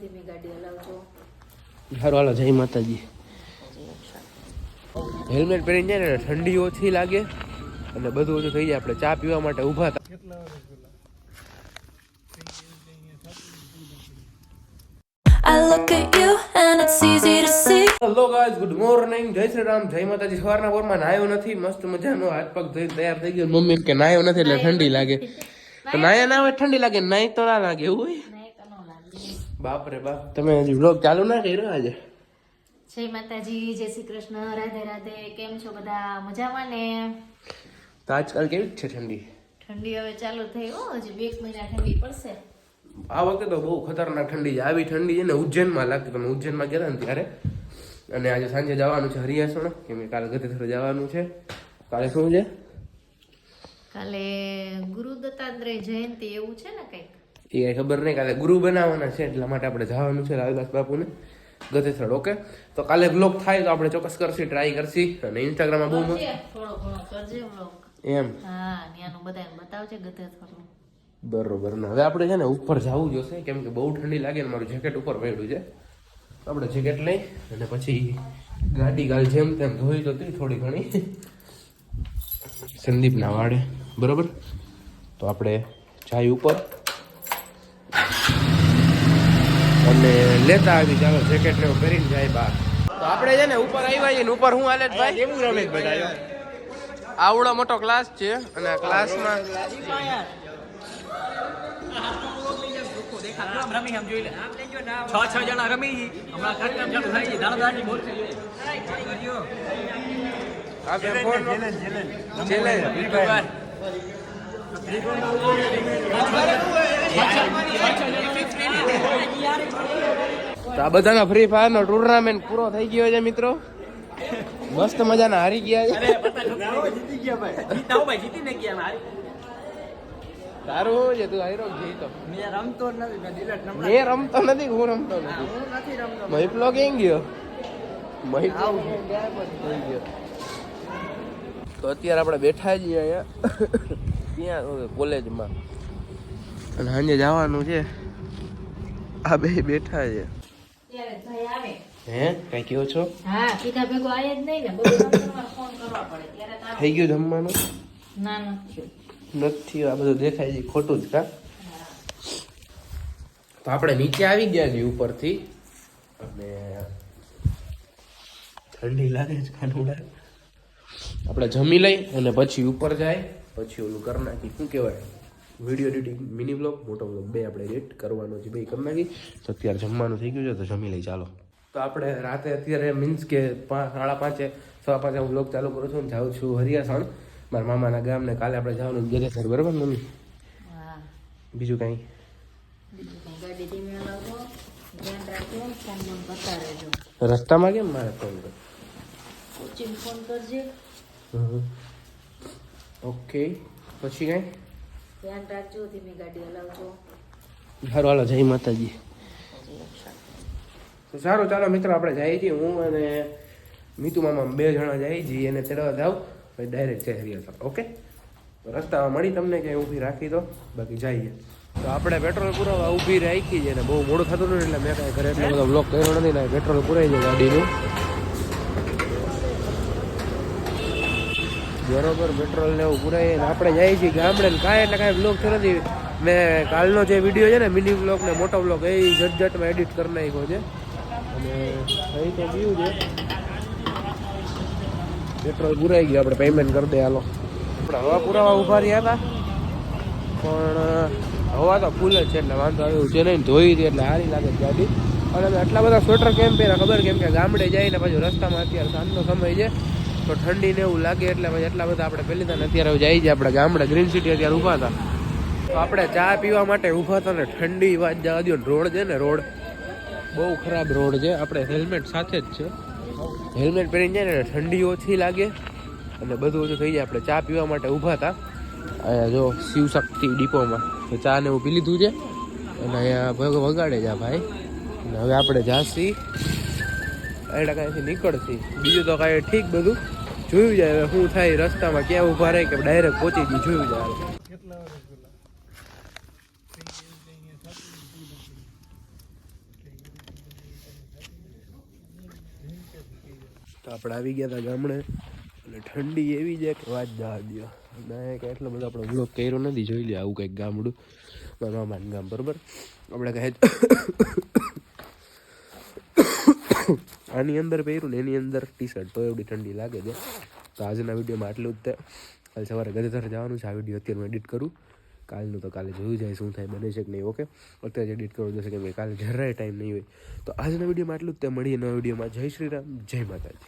ધીમી ગાડી હલાવજો. હારું હાલો જય માતાજી. હેલ્મેટ પહેરીને જાય ને ઠંડી ઓછી લાગે. અને બધું ઓછું થઈ જાય. આપણે ચા પીવા માટે ઊભા હતા. I look at you and it's easy to see. Hello guys good morning જય શ્રી રામ. જય માતાજી. સવારના પોરમાં નાયો નથી. મસ્ત મજાનો હાથ પગ ધોઈ તૈયાર થઈ ગયો. મમ્મી એમ કે નાયો નથી એટલે ઠંડી લાગે. તો નાયા ના હોય ઠંડી લાગે. નાય તો ના લાગે. એવું હોય? બાપ રે બાપ. તમે હજી વ્લોગ ચાલુ ના કર્યો આજે? જય માતાજી જય શ્રી કૃષ્ણ રાધે રાધે. કેમ છો બધા? મજામાં ને? તો આજકાલ કેવી છે ઠંડી? ઠંડી હવે ચાલુ થઈ. હો હજી બે મહિના ઠંડી પડશે. આ વખતે તો બહુ ખતરનાક ઠંડી છે. આવી ઠંડી છે ને ઉજ્જૈનમાં લાગતી. તમે ઉજ્જૈનમાં ગયા ને ત્યારે? અને આજે સાંજે જવાનું છે હરિયાસણ કેમ કે કાલે ગતેશ્વર જવાનું છે. કાલે શું છે? કાલે ગુરુ દત્તાત્રેય જયંતિ એવું છે ને કંઈક? એ કાંઈ ખબર નહીં કાલે ગુરુ બનાવવાના છે એટલા માટે આપણે જવાનું છે લાલદાસ બાપુને ગતેશ્વર ઓકે તો કાલે બ્લોગ થાય તો આપણે ચોક્કસ કરશી ટ્રાય કરશી અને ઇન્સ્ટાગ્રામમાં બહુ મસ્ત થોડો ઘણો કરજે vlog. એમ? બરોબર ને હવે આપણે છે ને ઉપર જવું જોશે કેમ કે બહુ ઠંડી લાગે ને મારું જેકેટ ઉપર પડ્યું છે. આપણે જેકેટ લઈ અને પછી ગાડી કાલ જેમ તેમ ધોઈ તો થોડી ઘણી. સંદીપના વાડે બરોબર? તો આપણે જાય ઉપર. અને લેતા આવી ચાલો જેકેટ ને એવું પહેરીને જાય બહાર. તો આપણે છે ને ઉપર આવ્યા છીએ ને ઉપર હું હાલે ભાઈ? કેવું રમેશ બધા આવડો મોટો ક્લાસ છે અને આ ક્લાસમાં છ છ જણા રમી. હમણાં ચેલેન્જ તો આ બધાનો ફ્રી ફાયર નો ટુર્નામેન્ટ પૂરો થઈ ગયો છે મિત્રો. મસ્ત મજાના હારી ગયા છે. જીતા હો ભાઈ જીતી ને ગયા મારી તારું તું હારો જીતો. મેં રમતો નથી મેં રમતો હું રમતો નથી? હું મહિપલો કેમ ગયો? મહિપલો ગાયબ જ થઈ ગયો. તો અત્યારે આપણે બેઠા છીએ અહીંયા. ત્યાં કોલેજમાં અને સાંજે જવાનું છે. આ બે બેઠા છે. ત્યારે ભાઈ આવે. હે? કઈ કયો છો? હા કીધા ભેગો આયે જ નહીં ને. બધું ફોન કરવા પડે. ત્યારે થઈ ગયું જમવાનું? ના નથી આ બધું દેખાય છે. ખોટું જ કા? તો આપણે નીચે આવી ગયા છીએ ઉપરથી. અને ઠંડી લાગે છે કાનુડા. આપણે જમી લઈ અને પછી ઉપર જાય. પછી ઓલું કરી નાખી. શું કહેવાય? વીડિયો એડિટિંગ મિની બ્લોગ મોટો બ્લોગ બે આપણે એડિટ કરવાનો છે બે કરી નાખી. તો અત્યારે જમવાનું થઈ ગયું છે તો જમી લઈ ચાલો. તો આપણે રાતે અત્યારે મીન્સ કે સાડા પાંચે સવા પાંચે હું બ્લોગ ચાલુ કરું છું અને જાઉં છું હરિયાસણ. મારા મામાના ગામને કાલે આપણે જવાનું ગેરેસર બરાબર મમ્મી? બીજું કાંઈ? રસ્તામાં કેમ મારે ફોન કર ફોન કરજે. ઓકે. પછી કાંઈ? ધ્યાન રાખજો ધીમી ગાડી હલાવજો. સારું હાલો જય માતાજી. તો સારું ચાલો મિત્રો આપણે જઈએ છીએ હું અને મીતુ મામા બે જણા જઈએ છીએ એને તેડવા જાવ પછી ડાયરેક્ટ છે હરિયાસર ઓકે? રસ્તામાં મળી તમને ક્યાંય ઊભી રાખી દો બાકી જઈએ. તો આપણે પેટ્રોલ પૂરાવા ઊભી રાખી છે ને બહુ મોડું થતું નથી એટલે મેં કાંઈ ઘરે એટલો બધો બ્લોક કર્યો નથી ને પેટ્રોલ પૂરાઈ જાય ગાડીનું. બરોબર પેટ્રોલ ને એવું પુરાય ને આપણે જઈએ છીએ ગામડે ને કાંઈ એટલે કાંઈ બ્લોગ થયો નથી. મેં કાલનો જે વીડિયો છે ને મિની બ્લોગ ને, મોટો બ્લોગ એ ઝટઝટમાં એડિટ કરી નાખ્યો છે. અને અહીં તો ગયું છે. પેટ્રોલ પુરાઈ ગયું, આપણે પેમેન્ટ કરી દે, હાલો. આપણે હવા પુરાવા ઊભા રહ્યા હતા. પણ હવા તો ફૂલ જ છે એટલે વાંધો આવ્યો છે નહીં ધોઈ હતી એટલે સારી લાગે ગાડી. અને આટલા બધા સ્વેટર કેમ પહેર્યા? ખબર કેમ કે ગામડે જઈને પાછું રસ્તામાં અત્યારે સાંજનો સમય છે. તો ઠંડી ને એવું લાગે એટલે ભાઈ એટલા બધા આપણે પહેલી હતા અત્યારે જાય છે આપણે ગામડે ગ્રીન સિટી અત્યારે ઊભા હતા. તો આપણે ચા પીવા માટે ઊભા હતા ને ઠંડી વાત જવા દો રોડ છે ને રોડ. બહુ ખરાબ રોડ છે. આપણે હેલ્મેટ સાથે જ છે. હેલ્મેટ પહેરીને જાય ને ઠંડી ઓછી લાગે. અને બધું ઓછું થઈ જાય. આપણે ચા પીવા માટે ઊભા હતા. અહીંયા જો શિવશક્તિ ડીપોમાં. તો ચા ને એવું પી લીધું છે. અને અહીંયા વગાડે છે ભાઈ. અને હવે આપણે જાસી એટલે કાંઈથી નીકળશી. બીજું તો કાંઈ ઠીક બધું. જોયું જાય શું થાય, રસ્તામાં ક્યાં ઊભા રહે કે ડાયરેક્ટ પહોંચી ગયું, જોયું જાય તો આપણે આવી ગયા હતા ગામડે અને ઠંડી એવી છે કે વાત જવા દો કે એટલો બધો આપણો વ્લોગ કર્યો નથી, જોઈ લે આવું કંઈક ગામડું. મારા મામાનું ગામ, બરાબર? આપણે કહે આની અંદર પહેર્યું ને એની અંદર ટી શર્ટ તો એવડી ઠંડી લાગે છે. તો આજના વિડીયોમાં આટલું જ તે કાલે સવારે ગધેધર જવાનું છે. આ વીડિયો અત્યારે હું એડિટ કરું. કાલનું તો કાલે જોયું જાય શું થાય, બને છે કે નહીં ઓકે અત્યારે એડિટ કરવું જશે કે ભાઈ કાલે જરાય ટાઈમ નહીં હોય. તો આજના વિડીયોમાં આટલું જ તે મળીએ નવા વિડીયોમાં. જય શ્રી રામ, જય માતાજી.